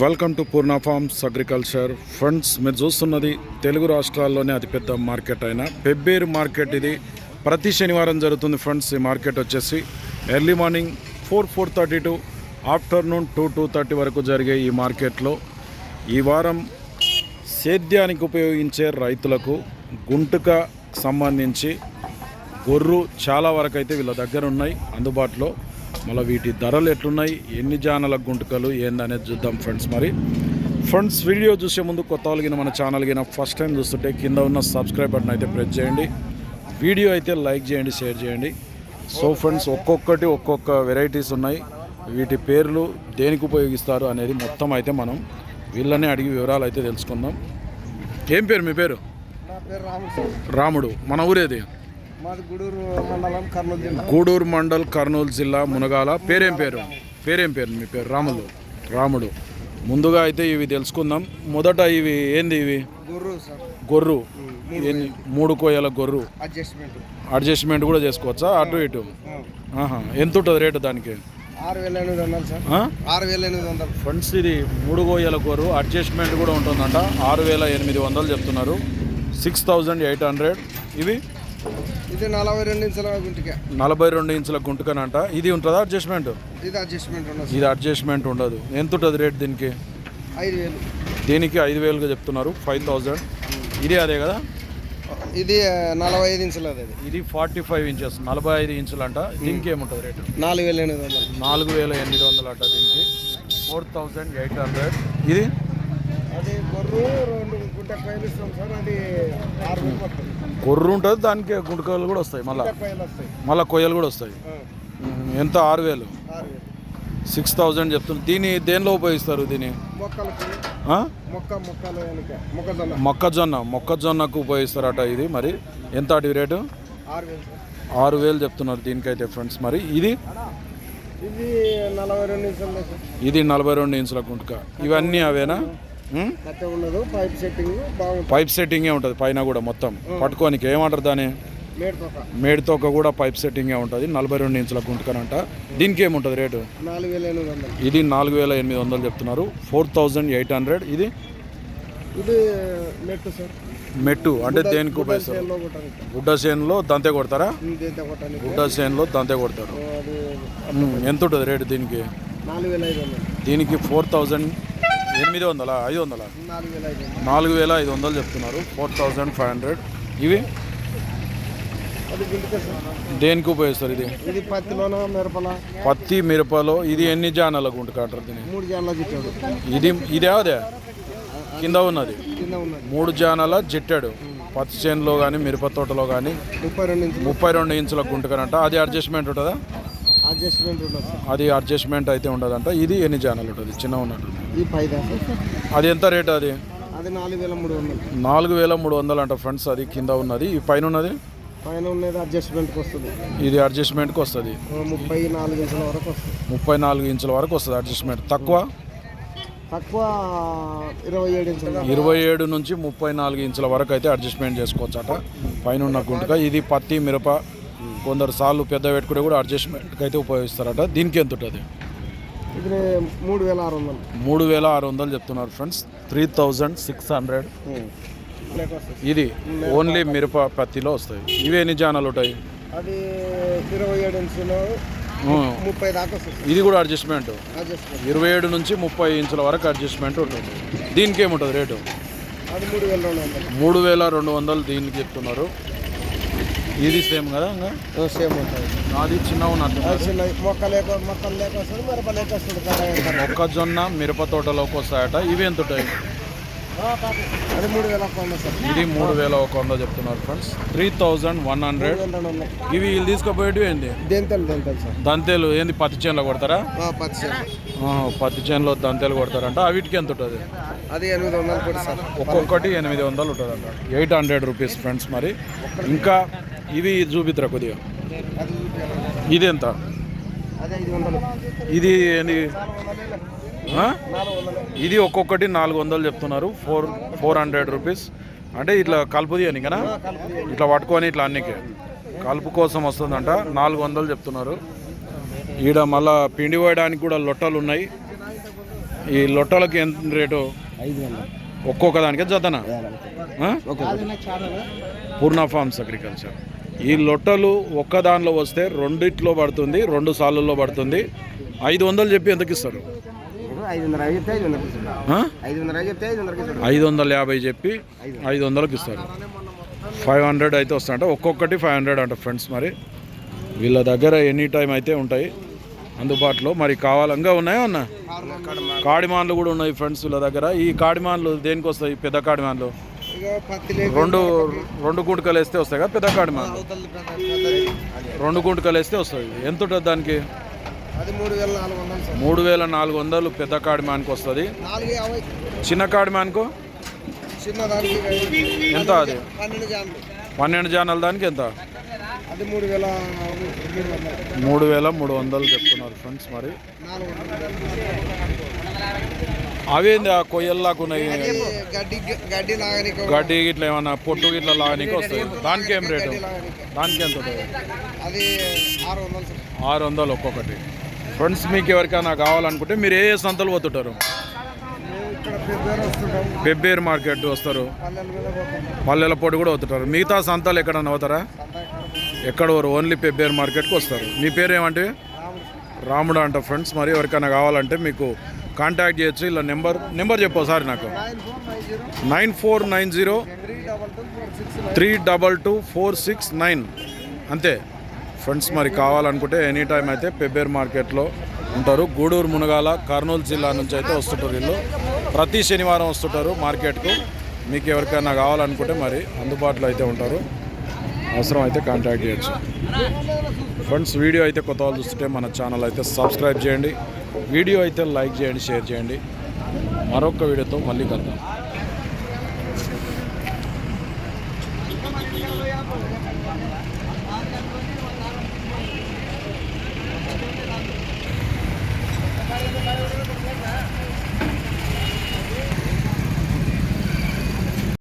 Welcome to Purna farms agriculture friends మీరు చూస్తున్నది తెలుగు రాష్ట్రాల్లోనే అతిపెద్ద మార్కెట్ అయిన పెబ్బేరు మార్కెట్ ఇది. ప్రతి శనివారం జరుగుతుంది ఫ్రెండ్స్ ఈ మార్కెట్ వచ్చేసి early morning four four thirty to afternoon two two thirty వరకు జరిగే ఈ మార్కెట్లో ఈ వారం సేద్యానికి ఉపయోగించే రైతులకు గుంటుక సంబంధించి గొర్రు చాలా వరకు అయితే వీళ్ళ దగ్గర ఉన్నాయి. అందుబాటులో మళ్ళీ వీటి ధరలు ఎట్లున్నాయి? ఎన్ని జానల గుంటకలు? ఏందనేది చూద్దాం ఫ్రెండ్స్ మరి. ఫ్రెండ్స్ వీడియో చూసే ముందు కొత్త వాళ్ళగిన మన ఛానల్ గిన ఫస్ట్ టైం చూస్తుంటే కింద ఉన్న సబ్స్క్రైబ్ బటన్ అయితే ప్రెస్ చేయండి. వీడియో అయితే లైక్ చేయండి షేర్ చేయండి. సో ఫ్రెండ్స్ ఒక్కొక్కటి ఒక్కొక్క వెరైటీస్ ఉన్నాయి. వీటి పేర్లు దేనికి ఉపయోగిస్తారు అనేది మొత్తం అయితే మనం వీళ్ళని అడిగి వివరాలు అయితే తెలుసుకుందాం. ఏం పేరు మీ పేరు? రాముడు. మన ఊరేది? మాది గూడూరు మండలం కర్నూలు జిల్లా. గూడూరు మండల్ కర్నూలు జిల్లా మునగాల. పేరేం పేరు? పేరేం పేరు? మీ పేరు? రాములు. రాముడు. ముందుగా అయితే ఇవి తెలుసుకుందాం. మొదట ఇవి ఏంది ఇవి? గుర్రు సార్. గొర్రు. ఎన్ని? మూడు కోయల గొర్రు. అడ్జస్ట్మెంట్. అడ్జస్ట్మెంట్ కూడా చేసుకోవచ్చా? అటు ఇటు? ఆహా. ఎంత ఉంటుంది రేటు దానికి? ఆరు వేల ఎనిమిది వందలు సార్. ఆ? ఆరు వేల ఎనిమిది వందలు. ఫ్రెండ్స్ ఇది మూడు కోయల గొర్రు. అడ్జస్ట్మెంట్ కూడా ఉంటుందంట. ఆరు వేల ఎనిమిది వందలు చెప్తున్నారు. Six thousand eight hundred. ఇవి? ఇది నలభై రెండు ఇంచుల గుంటికే. నలభై రెండు ఇంచుల గుంటుకనంట. ఇది ఉంటుందా అడ్జస్ట్మెంట్ ఇది అడ్జస్ట్మెంట్ ఉన్నది ఇది అడ్జస్ట్మెంట్ ఉండదు. ఎంత ఉంటుంది రేట్ దీనికి? ఐదు వేలు. దీనికి ఐదు వేలుగా చెప్తున్నారు. ఫైవ్ థౌజండ్ ఇది అదే కదా? ఇది నలభై ఐదు ఇంచులది అది. ఇది ఫార్టీ ఫైవ్ ఇంచెస్ నలభై ఐదు ఇంచులు అంట దీనికి ఏముంటుంది రేటు నాలుగు వేల ఎనిమిది వందలు. నాలుగు వేల ఎనిమిది వందలు అంట దీనికి. ఫోర్ థౌజండ్ ఎయిట్ హండ్రెడ్ ఇది? రెండు ఇస్తాం సార్ అది ఆరు గొర్రు ఉంటుంది దానికి గుంటకాయలు కూడా వస్తాయి మళ్ళీ. వస్తాయి. మళ్ళీ కొయ్యలు కూడా వస్తాయి. ఆ, ఎంత? ఆరు వేలు. ఆరు వేలు. సిక్స్ థౌజండ్ చెప్తున్నారు దీన్ని దేనిలో ఉపయోగిస్తారు దీన్ని? మొక్కలకి. ఆ? మొక్క మొక్కలు వెనక మొక్కజొన్న. మొక్కజొన్న. మొక్కజొన్నకు ఉపయోగిస్తారట ఇది మరి. ఎంత అటు రేటు? ఆరు వేలు సార్. ఆరు వేలు చెప్తున్నారు దీనికైతే ఫ్రెండ్స్ మరి. ఇది? ఇది నలభై రెండు సార్. ఇది నలభై రెండు ఇంచుల గుంటక. ఇవన్నీ అవేనా? ఉండదు పైప్ సెట్టింగ్ పైప్ సెట్టింగే ఉంటుంది పైన కూడా మొత్తం. పట్టుకోనికి ఏమంటారు దాని మేడతోక మేడితోక కూడా పైప్ సెట్టింగే ఉంటుంది. నలభై రెండు ఇంచుల గుంటకనంట. దీనికి ఏముంటుంది రేటు ఇది నాలుగు వేల ఎనిమిది వందలు చెప్తున్నారు. Four thousand eight hundred. ఇది? మెట్టు అంటే దేనికి ఉపయోగిస్తారు? గుడ్డ చేనులో దంతే కొడతారా? గుడ్డ చేనులో దంతే కొడతారు. ఎంత ఉంటుంది రేటు దీనికి? దీనికి ఫోర్ థౌజండ్ ఎనిమిది వందలా? ఐదు వందలా? నాలుగు వేల ఐదు వందలు. చెప్తున్నారు. Four thousand five hundred. ఇవి? దేనికి ఉపయోగిస్తారు ఇది? ఇది పత్తిలోన మిరపల. పత్తి మిరపలో ఇది ఎన్ని జానాల గుంటక అంటారు దీన్ని? మూడు జాన్ల చుట్టాడు ఇది ఇదే అదే కింద ఉన్నది. మూడు జానాల జిట్టాడు. పత్తి చేనులో కానీ మిరప తోటలో కానీ ముప్పై రెండు ఇంచులు గుంటకనంట. అది అడ్జస్ట్మెంట్ ఉంటుందా? అది అడ్జస్ట్మెంట్ అయితే ఉండదంట. ఇది ఎన్ని జానాలు ఉంటుంది? చిన్న ఉన్నట్టు అది ఎంత రేట్ అది? నాలుగు వేల మూడు వందలు. అంట ఫ్రెండ్స్ అది కింద ఉన్నది. ఈ పైన ఉన్నది? పైన ఉన్నది అడ్జస్ట్మెంట్కి వస్తుంది. ఇది అడ్జస్ట్మెంట్కి వస్తుంది. ముప్పై నాలుగు ఇంచుల వరకు వస్తుంది. ముప్పై నాలుగు ఇంచుల వరకు వస్తుంది అడ్జస్ట్మెంట్. తక్కువ? తక్కువ ఇరవై ఏడు ఇంచుల ఇరవై ఏడు నుంచి ముప్పై నాలుగు ఇంచుల వరకు అయితే అడ్జస్ట్మెంట్ చేసుకోవచ్చు అట పైన ఉన్న గుంటక ఇది పత్తి మిరప కొందరు సార్లు పెద్ద పెట్టుకుంటే కూడా అడ్జస్ట్మెంట్కి అయితే ఉపయోగిస్తారట. దీనికి ఎంత ఉంటుంది మూడు వేల ఆరు వందలు. మూడు వేల ఆరు వందలు చెప్తున్నారు friends. Three thousand six hundred. ఇది ఓన్లీ మిరప పత్తిలో వస్తాయి. ఇవి ఎన్ని జానాలు ఉంటాయి? అది ఇరవై ఏడు ముప్పై దాకా ఇది కూడా అడ్జస్ట్మెంట్. ఇరవై ఏడు నుంచి ముప్పై ఇంచుల వరకు అడ్జస్ట్మెంట్ ఉంటుంది. దీనికి ఏముంటుంది రేటు? మూడు వేల రెండు వందలు దీనికి చెప్తున్నారు. ఇది సేమ్ కదా ఇంకా? సేమ్ ఉంటుంది. నాది చిన్న అది చిన్న మొక్క లేక మొక్కలు లేక వస్తుంది మిరప లేక వస్తుంది. మొక్కజొన్న మిరప తోటలోకి వస్తాయట. ఇవి ఎంత ఉంటాయి? అది మూడు వేల ఒక్క వంద సార్. ఇది మూడు వేల ఒక వంద చెప్తున్నారు friends. Three thousand one hundred. ఇవి వీళ్ళు తీసుకుపోయేటివి ఏంది దెంతలు దెంతలు సార్. దంతేలు. ఏంది? పత్తి చేనులో కొడతారా? పత్తి చేను. పత్తి చేనులో దంతేలు కొడతారంట. అవిటికి ఎంత ఉంటుంది? అది ఎనిమిది వందలు సార్. ఒక్కొక్కటి ఎనిమిది వందలు ఉంటుందంట. ఎయిట్ హండ్రెడ్ రూపీస్ ఫ్రెండ్స్ మరి. ఇంకా ఇవి చూపిద్దరా కొద్దిగా. ఇది ఎంత ఇది ఇది ఒక్కొక్కటి నాలుగు వందలు చెప్తున్నారు. Four four hundred rupees. అంటే ఇట్లా కలుపుది అని కదా? ఇట్లా పట్టుకొని ఇట్లా అన్నికి. కలుపు కోసం వస్తుందంట. నాలుగు వందలు చెప్తున్నారు. ఈడ మళ్ళా పిండి వేయడానికి కూడా లొట్టలు ఉన్నాయి. ఈ లొట్టలకి ఎంత రేటు? ఒక్కొక్క దానికి జతనా? పూర్ణ ఫార్మ్స్ అగ్రికల్చర్. ఈ లొట్టలు ఒక్క దానిలో వస్తే రెండిట్లో పడుతుంది రెండు సార్లలో పడుతుంది. ఐదు వందలు చెప్పి ఎంతకి ఇస్తారు? ఐదు వందల యాభై చెప్పి ఐదు వందలకు ఇస్తారు. ఫైవ్ హండ్రెడ్ అయితే వస్తాయంట. ఒక్కొక్కటి ఫైవ్ హండ్రెడ్ అంట ఫ్రెండ్స్ మరి. వీళ్ళ దగ్గర ఎనీ టైం అయితే ఉంటాయి. అందుబాటులో మరి కావాలంగా ఉన్నాయా అన్న? కాడిమాన్లు కూడా ఉన్నాయి ఫ్రెండ్స్ వీళ్ళ దగ్గర. ఈ కాడిమాన్లు దేనికి వస్తాయి? పెద్ద కాడిమాన్లు? రెండు రెండు గుంటకలు వేస్తే వస్తాయి కదా పెద్ద కాడిమాన్లు రెండు గుంటకలు వేస్తే వస్తుంది ఎంత ఉంటుంది దానికి? మూడు వేల నాలుగు వందలు సార్ మూడు పెద్ద వస్తుంది. చిన్న కాడిమాన్కు చిన్న ఎంత అది? పన్నెండు జాన్లు జానాల దానికి ఎంత? మూడు వేల మూడు వందలు చెప్తున్నారు ఫ్రెండ్స్ మరి. అవేంది ఆ అది గడ్డి ఇట్లా ఏమన్నా పొట్టు ఇట్లా లాగానికి వస్తాయి. దానికి ఏం రేటు? దానికి ఎంత ఆరు వందలు ఒక్కొక్కటి. ఫ్రెండ్స్ మీకు ఎవరికైనా కావాలనుకుంటే మీరు ఏ సంతలు పోతుంటారు? పెబ్బేరు మార్కెట్ వస్తారు. పల్లెల పొడి కూడా అవుతుంటారు మిగతా సంతలు ఎక్కడన్నా అవుతారా ఇక్కడ ఎక్కడ వరు ఓన్లీ పెబ్బేరు మార్కెట్కి వస్తారు. మీ పేరు ఏమంటే రాముడు అంట ఫ్రెండ్స్. మరి ఎవరికైనా కావాలంటే మీకు కాంటాక్ట్ చేయొచ్చు. ఇలా నెంబర్ నెంబర్ చెప్పు ఒకసారి నాకు. Nine four nine zero three double two four six four six nine. అంతే. ఫ్రెండ్స్ మరి కావాలనుకుంటే ఎనీ టైం అయితే పెబ్బేర్ మార్కెట్లో ఉంటారు. గూడూరు మునగాల కర్నూలు జిల్లా నుంచి అయితే వస్తుంటారు వీళ్ళు. ప్రతి శనివారం వస్తుంటారు మార్కెట్కు. మీకు ఎవరికైనా కావాలనుకుంటే మరి అందుబాటులో అయితే ఉంటారు. అవసరం అయితే కాంటాక్ట్ చేయొచ్చు. ఫ్రెండ్స్ వీడియో అయితే కొత్త వాళ్ళు చూస్తుంటే మన ఛానల్ అయితే సబ్స్క్రైబ్ చేయండి. వీడియో అయితే లైక్ చేయండి షేర్ చేయండి. మరొక వీడియోతో మళ్ళీ కలుద్దాం.